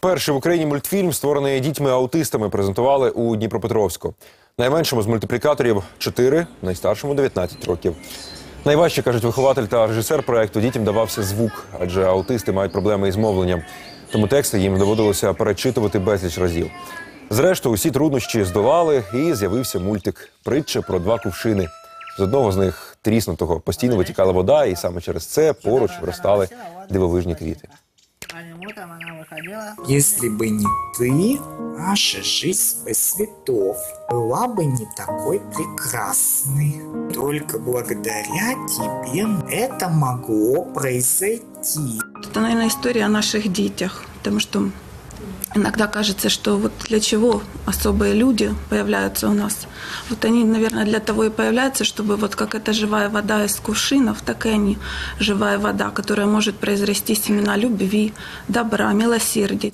Перший в Україні мультфільм, створений дітьми-аутистами, презентували у Дніпропетровську. Найменшому з мультиплікаторів 4, найстаршому 19 років. Найважче, кажуть вихователь та режисер проекту, дітям давався звук, адже аутисти мають проблеми із мовленням. Тому тексти їм доводилося перечитувати безліч разів. Зрештою, усі труднощі здолали, і з'явився мультик Притча про два кувшини. З одного з них тріснутого постійно витікала вода, і саме через це поруч виростали дивовижні квіти. Выходила. Если бы не ты, наша жизнь без цветов была бы не такой прекрасной. Только благодаря тебе это могло произойти. Это, наверное, история о наших детях, потому что иногда кажется, что вот для чего особые люди появляются у нас. Вот они, наверное, для того и появляются, чтобы вот как эта живая вода из кувшинов, так и они живая вода, которая может произрасти семена любви, добра, милосердия.